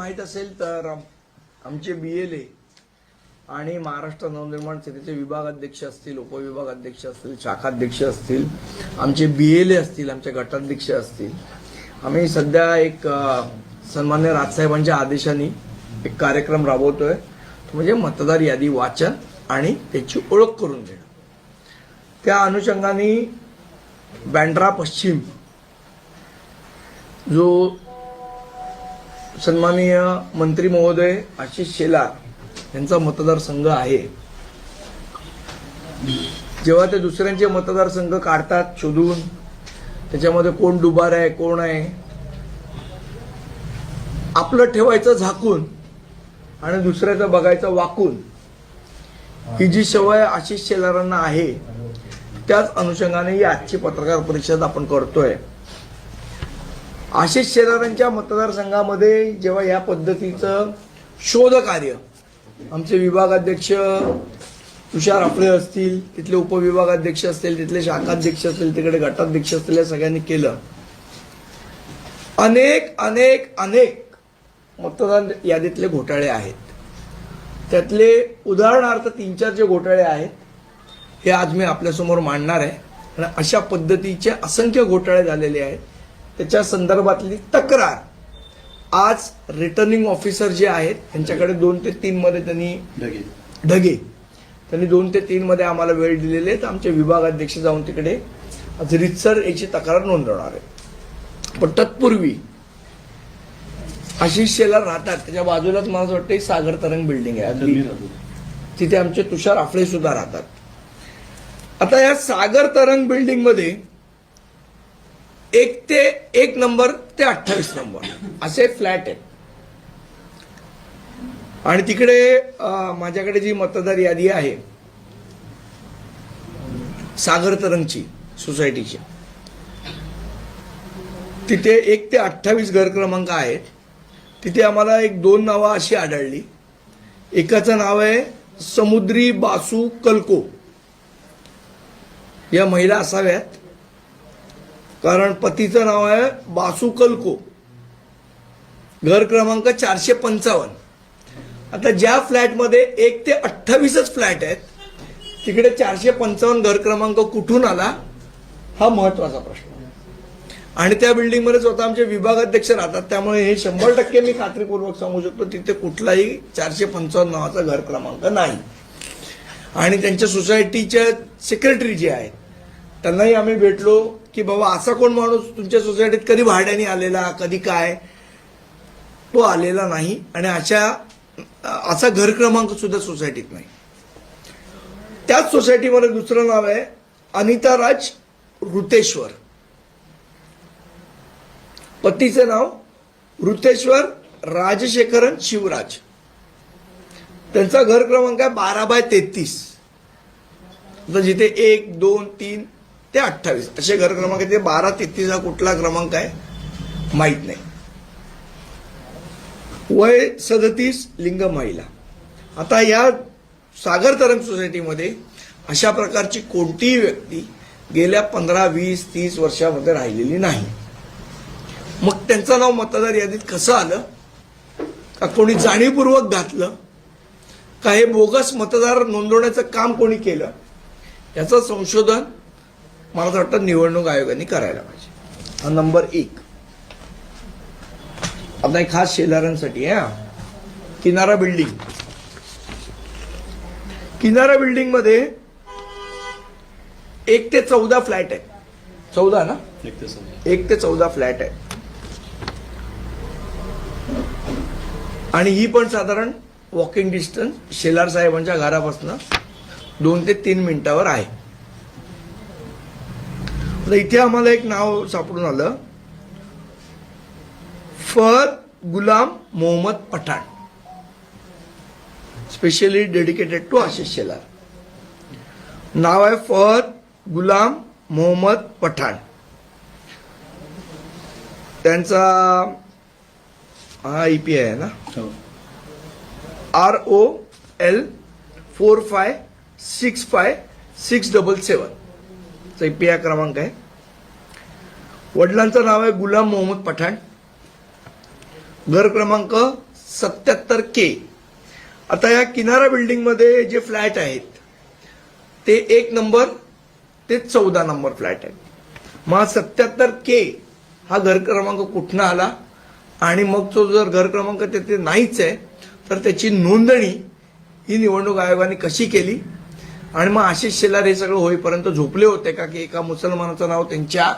माहीत असेल तर आमचे बी एल ए आणि महाराष्ट्र नवनिर्माण सेनेचे विभाग अध्यक्ष असतील उपविभाग अध्यक्ष असतील शाखाध्यक्ष असतील आमचे बी एल ए असतील आमचे गटाध्यक्ष असतील. आम्ही सध्या एक सन्मान्य राजसाहेबांच्या आदेशाने एक कार्यक्रम राबवतोय. म्हणजे मतदार यादी वाचन आणि त्याची ओळख करून देणं. त्या अनुषंगाने बँड्रा पश्चिम जो सन्माननीय मंत्री महोदय आशिष शेलार यांचा मतदारसंघ आहे. जेव्हा ते दुसऱ्यांचे मतदारसंघ काढतात शोधून त्याच्यामध्ये कोण डुबार आहे कोण आहे? आपलं ठेवायचं झाकून आणि दुसऱ्याचं बघायचं वाकून. ही जी सवय आशिष शेलारांना आहे त्याच अनुषंगाने ही आजची पत्रकार परिषद आपण करतोय. आशिष शेलारांच्या मतदारसंघामध्ये जेव्हा या पद्धतीचं शोधकार्य आमचे विभागाध्यक्ष तुषार आपळे असतील तिथले उपविभागाध्यक्ष असतील तिथले शाखाध्यक्ष असतील तिकडे गटाध्यक्ष असतील या सगळ्यांनी केलं. अनेक अनेक अनेक मतदान यादीतले घोटाळे आहेत. त्यातले उदाहरणार्थ तीन चार जे घोटाळे आहेत हे आज मी आपल्यासमोर मांडणार आहे. आणि अशा पद्धतीचे असंख्य घोटाळे झालेले आहेत. त्याच्या संदर्भातली तक्रार. आज रिटर्निंग ऑफिसर जे आहेत त्यांच्याकडे दोन ते तीन मध्ये त्यांनी ढगे. त्यांनी दोन ते तीन मध्ये आम्हाला वेळ दिलेले आहेत आमचे विभागाध्यक्ष जाऊन तिकडे आज रितसर याची तक्रार नोंदवणार आहे पण तत्पूर्वी आशिष शेलार राहतात. त्याच्या बाजूलाच मला असं वाटतं सागर तरंग बिल्डिंग आहे. तिथे आमचे तुषार आफळे सुद्धा राहतात. आता या सागर तरंग बिल्डिंगमध्ये एक ते एक नंबर ते अठ्ठावीस नंबर. असे फ्लॅट आहेत. आणि तिकडे माझ्याकडे जी मतदार यादी आहे सागर तरंगची सोसायटीची. तिथे एक ते अठ्ठावीस घर क्रमांक आहेत. तिथे आम्हाला एक दोन नावं अशी आढळली. एकाचं नाव आहे समुद्री बासू कलको. या महिला असाव्यात. कारण पतीचं नाव आहे बासू कलको घर क्रमांक चारशे पंचावन्न. आता ज्या फ्लॅटमध्ये एक ते अठ्ठावीसच फ्लॅट आहेत तिकडे चारशे पंचावन्न घर क्रमांक कुठून आला हा महत्त्वाचा प्रश्न. आणि त्या बिल्डिंगमध्ये स्वतः आमचे विभागाध्यक्ष राहतात त्यामुळे हे शंभर टक्के मी खात्रीपूर्वक सांगू शकतो तिथे कुठलाही चारशे पंचावन्न नावाचा घर क्रमांक नाही. आणि त्यांच्या सोसायटीच्या सेक्रेटरी जे आहेत त्यांनाही आम्ही भेटलो की बाबा असा कोण माणूस तुमच्या सोसायटीत कधी भाड्याने आलेला कधी काय? तो आलेला नाही आणि अशा असा घर क्रमांक सुद्धा सोसायटीत नाही. त्याच सोसायटीमध्ये दुसरं नाव आहे अनिता राज ऋतेश्वर. पतीचं नाव ऋतेश्वर राजशेखरन शिवराज. त्यांचा घर क्रमांक आहे बारा बाय तेहतीस. जिथे एक दोन तीन ते अठ्ठावीस. असे घर क्रमांक आहेत. ते बारा तेहतीस हा कुठला क्रमांक आहे? माहीत नाही. वय सदतीस लिंग महिला. आता या सागर तरंग सोसायटीमध्ये अशा प्रकारची कोणतीही व्यक्ती गेल्या पंधरा वीस तीस वर्षामध्ये राहिलेली नाही. मग त्यांचं नाव मतदार यादीत कसं आलं? का कोणी जाणीवपूर्वक घातलं? का हे बोगस मतदार नोंदवण्याचं काम कोणी केलं? याचं संशोधन मला असं वाटतं निवडणूक आयोगाने करायला पाहिजे. हा नंबर एक. आता एक खास शेलारांसाठी आहे किनारा बिल्डिंग. किनारा बिल्डिंगमध्ये एक ते चौदा फ्लॅट आहे. चौदा ना? एक ते चौदा. फ्लॅट आहे. आणि ही पण साधारण वॉकिंग डिस्टन्स शेलार साहेबांच्या घरापासून दोन ते तीन मिनिटावर आहे. आता इथे आम्हाला एक नाव सापडून आलं. Fur Ghulam Mohammad Pathan. Specially dedicated to Ashish Shelar नाव आहे फर गुलाम मोहम्मद पठाण. त्यांचा हा ई पी आहे ना? R O L four five six five six double seven P I क्रमांक आहे. वडिलांचं नाव आहे गुलाम मोहम्मद पठाण. घर क्रमांक सत्याहत्तर के आता या किनारा बिल्डिंगमध्ये जे फ्लॅट आहेत ते एक नंबर ते चौदा नंबर फ्लॅट आहे मग सत्याहत्तर के हा घर क्रमांक कुठनं आला? आणि मग तो जर घर क्रमांक तिथे नाहीच आहे तर त्याची नोंदणी ही निवडणूक आयोगाने कशी केली? आणि मग आशिष शेलार हे सगळं होईपर्यंत झोपले होते का की एका मुसलमानाचं नाव त्यांच्या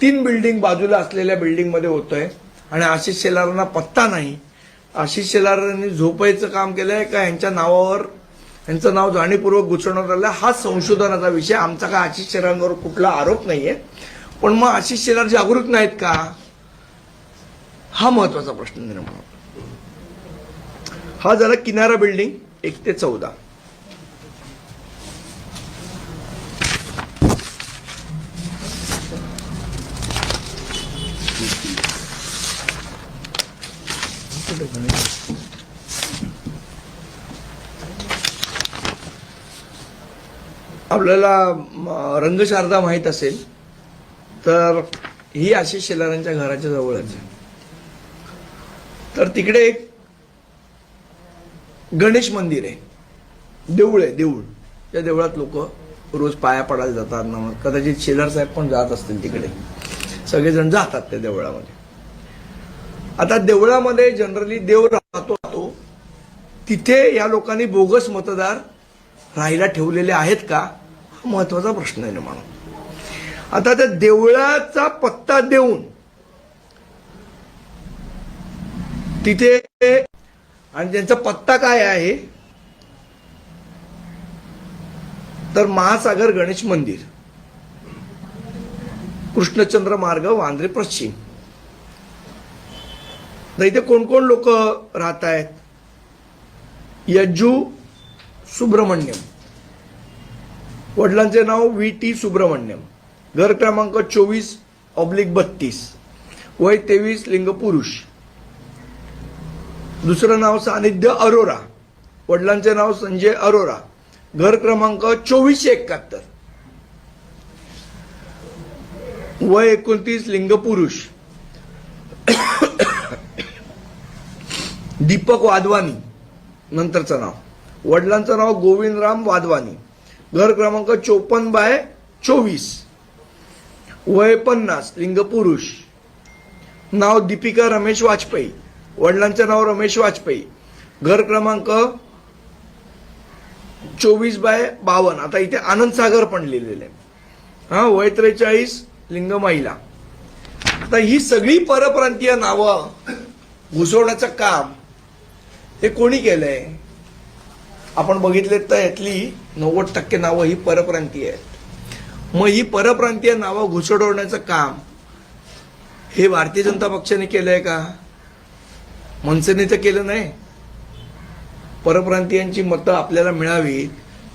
तीन बिल्डिंग बाजूला असलेल्या बिल्डिंगमध्ये होतंय. आणि आशिष शेलारांना पत्ता नाही. आशिष शेलारांनी झोपायचं काम केलंय का यांच्या नावावर? यांचं नाव जाणीवपूर्वक घुसवण्यात आलं. हा संशोधनाचा विषय. आमचा का आशिष शेलारांवर कुठला आरोप नाही आहे पण मग आशिष शेलार जागृत नाहीत का? हा महत्त्वाचा प्रश्न निर्माण हा झाला किनारा बिल्डिंग एक ते चौदा. आपल्याला रंगशारदा माहीत असेल तर ही आशिष शेलारांच्या घराच्या जवळच तर तिकडे एक गणेश मंदिर आहे. देऊळ आहे देऊळ. त्या देवळात लोक रोज पाया पडायला जातात ना कदाचित शेलार साहेब पण जात असतील तिकडे. सगळेजण जातात त्या देवळामध्ये. आता देवळामध्ये जनरली देव राहतो राहतो. तिथे या लोकांनी बोगस मतदार राहायला ठेवलेले आहेत का? हा महत्त्वाचा प्रश्न आहे ना आता त्या देवळाचा पत्ता देऊन तिथे आणि त्यांचा पत्ता काय आहे? तर महासागर गणेश मंदिर. कृष्णचंद्र मार्ग वांद्रे पश्चिम. तर इथे कोण कोण लोक राहत आहेत यज्जू सुब्रमण्यम. वडिलांचे नाव व्ही टी सुब्रमण्यम. घर क्रमांक चोवीस ऑब्लिक बत्तीस. वय तेवीस लिंग पुरुष दुसरं नाव सानिध्य अरोरा. वडिलांचे नाव संजय अरोरा. घर क्रमांक चोवीसशे एकाहत्तर. वय एकोणतीस लिंग पुरुष दीपक वाधवानी नंतरचं नाव. वडिलांचं नाव गोविंदराम वाधवानी. घर क्रमांक चोपन्न बाय चोवीस. वय पन्नास लिंग पुरुष नाव दीपिका रमेश वाजपेयी. वडिलांचं नाव रमेश वाजपेयी. घर क्रमांक चोवीस बाय बावन्न आता इथे आनंद सागर पण लिहिलेले. हा वय त्रेचाळीस लिंग महिला आता ही सगळी परप्रांतीय नावं घुसवण्याचं काम हे कोणी केलंय? आपण बघितले तर यातली नव्वद टक्के नावं ही परप्रांतीय आहेत. मग ही परप्रांतीय नावं घुसडवण्याचं काम हे भारतीय जनता पक्षाने केलंय का? मनसेने तर केलं नाही. परप्रांतीयांची मतं आपल्याला मिळावीत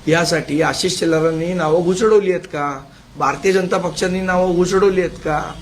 यासाठी आशिष शेलारांनी नावं घुसडवली आहेत का? भारतीय जनता पक्षांनी नावं घुसडवली आहेत का?